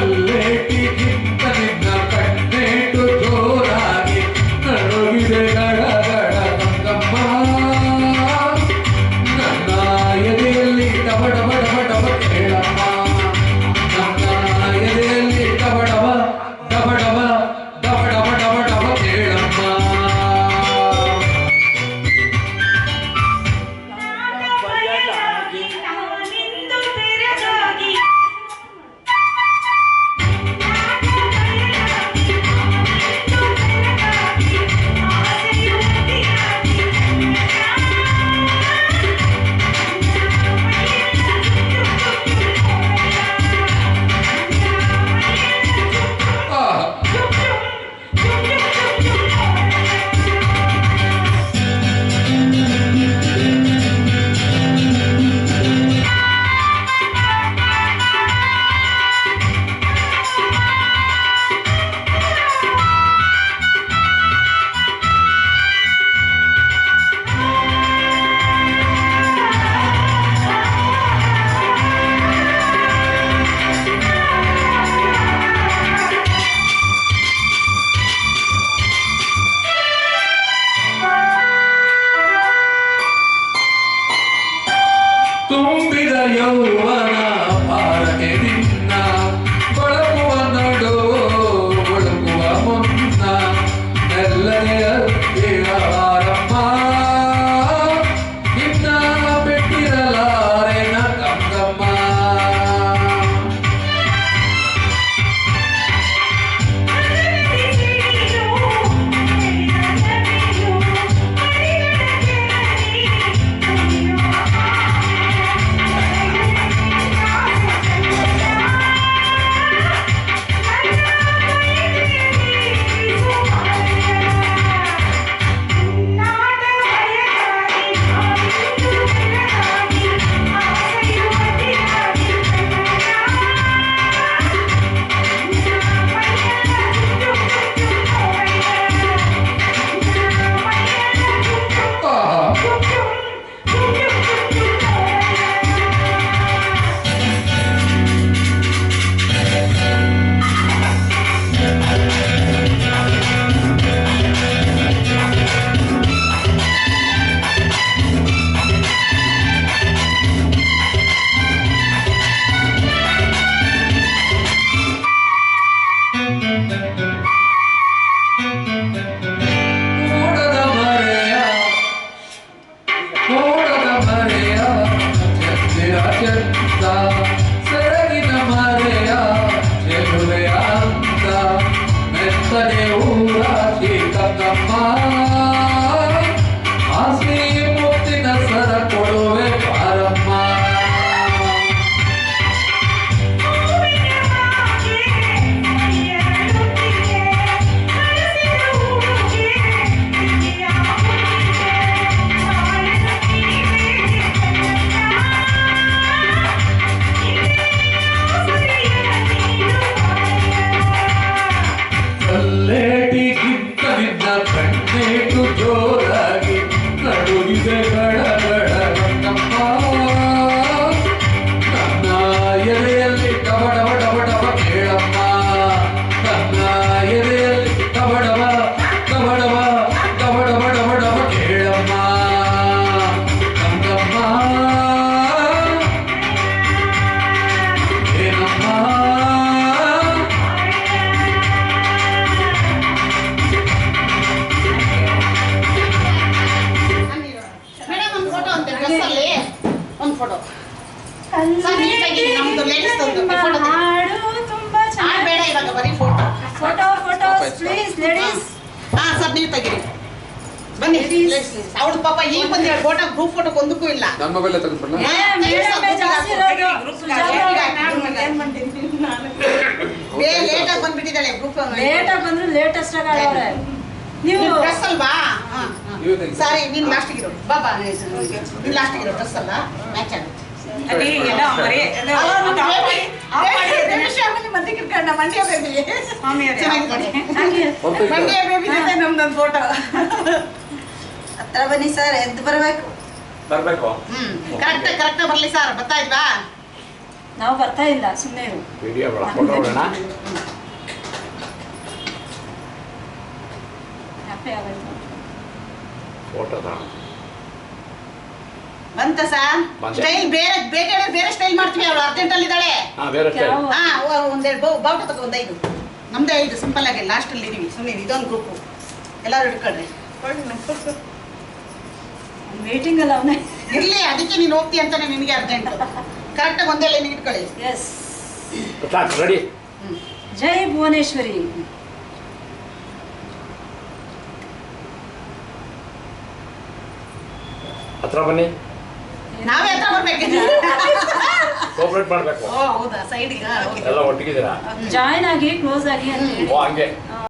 你 photo photo please ladies ಹಾ sir ನೀವು ತೆಗಿರಿ. ಬನ್ನಿ ಅವಳು ಪಾಪ ಈಗ ಬಂದ ಫೋಟೋ ಗ್ರೂಪ್ ಫೋಟೋ ಒಂದಕ್ಕೂ ಇಲ್ಲ. ನನ್ನ ಮೊಬೈಲ್ ಬಂದ್ಬಿಟ್ಟಿದ್ದಾಳೆ ಗ್ರೂಪ್ ಲೇಟ್ ಬಂದ್ರು ಲೇಟೆಸ್ಟ್ ಆಗಿ ನೀವು ಡ್ರೆಸ್ ಅಲ್ವಾ? ನೀನು ಲಾಸ್ಟಿಗಿರೋ ಬಾಬಾ ನೀನು ಲಾಸ್ಟಿಗಿರೋ ಡ್ರೆಸ್ ಅಲ್ಲ? ಮ್ಯಾಚ್ ಆಗ. ಅದೇ ಎಲ್ಲ ಮರಿ ಅದು ಅಲ್ಲ, ಅದು ನಮ್ಮ ಆಫ್ baby- ಮಾಡಿ- ಆಫ್ ಮಾಡಿ baby- baby ಶಾಮಿಲಿ ಮಧ್ಯಕ್ಕೆ ಇಟ್ಕೊಂಡ ಮಂಡ್ಯ ಬೇಬಿ ಮಾಮಿ ಅದೇ. ಚೆನ್ನಾಗಿದೆ ಹಂಗೆ ಹೋಗ್ತಾ ಇದ್ದೆ. ಮಂಡ್ಯ ಬೇಬಿ ಜೊತೆ ನಮ್ದೊಂದು ಫೋಟೋ ಹತ್ರ ಬನ್ನಿ ಸರ್ ಎದ್ದು ಬರಬೇಕು ಬರ್ಬೇಕು ಹ್ಮ್ ಕರೆಕ್ಟ್ ಕರೆಕ್ಟ್ ಬರ್ಲಿ ಸರ್ ಬರ್ತಾ ಇದ್ವಾ ನಾವು ಬರ್ತಾ ಇಲ್ಲ ಸುಮ್ಮನೆ ಇರು ವಿಡಿಯೋ ಬೇಡ ಫೋಟೋ ಬೇಡ ಹ್ಯಾಪಿ ಆಗೋಯ್ತು ಫೋಟೋ ಬಂತ ಸರ್. ಸ್ಟೈಲ್ ಬೇರೆ ಬೇರೆ ಬೇರೆ ಸ್ಟೈಲ್ ಮಾಡ್ತೀವಿ ಅವಳು ಅರ್ಜೆಂಟ್ ಅಲ್ಲಿ ಇದ್ದಾಳೆ. ಹಾ ಒಂದೆರಡು ಬೌ ಬಾವುಟ ತಗೋ ಒಂದು ಐದು. ನಮ್ದೇ ಐದು ಸಿಂಪಲ್ ಆಗಿ. ಲಾಸ್ಟ್ ಅಲ್ಲಿ ಇದೀವಿ. ಸುಮ್ಮನೆ ಇದೊಂದು ಗ್ರೂಪು ಎಲ್ಲರೂ ಹಿಡ್ಕೊಳ್ರಿ. ವೇಟಿಂಗ್ ಅಲ್ಲ ಅವನೇ. ಇರ್ಲಿ ಅದಕ್ಕೆ ನೀನು ಹೋಗ್ತಿ ಅಂತಾನೆ ನಿನಗೆ ಅರ್ಜೆಂಟ್ ಕರೆಕ್ಟಾಗಿ ಒಂದೇ ಲೈನ್ ಇಟ್ಕೊಳ್ಳಿ. ಎಸ್ ರೆಡಿ ಜೈ ಭುವನೇಶ್ವರಿ. ಹತ್ರ ಬನ್ನಿ. ನಾವೇ ಹತ್ರ ಬರ್ಬೇಕು ಕೋಪರೇಟ್ ಮಾಡಬೇಕು. ಓ ಹೌದಾ? ಸೈಡ್ಗೆ ಎಲ್ಲ ಒಟ್ಟಿಗಿದ್ದೀರಾ? ಜಾಯ್ನ್ ಆಗಿ ಕ್ಲೋಸ್ ಆಗಿ ಅಂತ ಓ ಹಂಗೆ.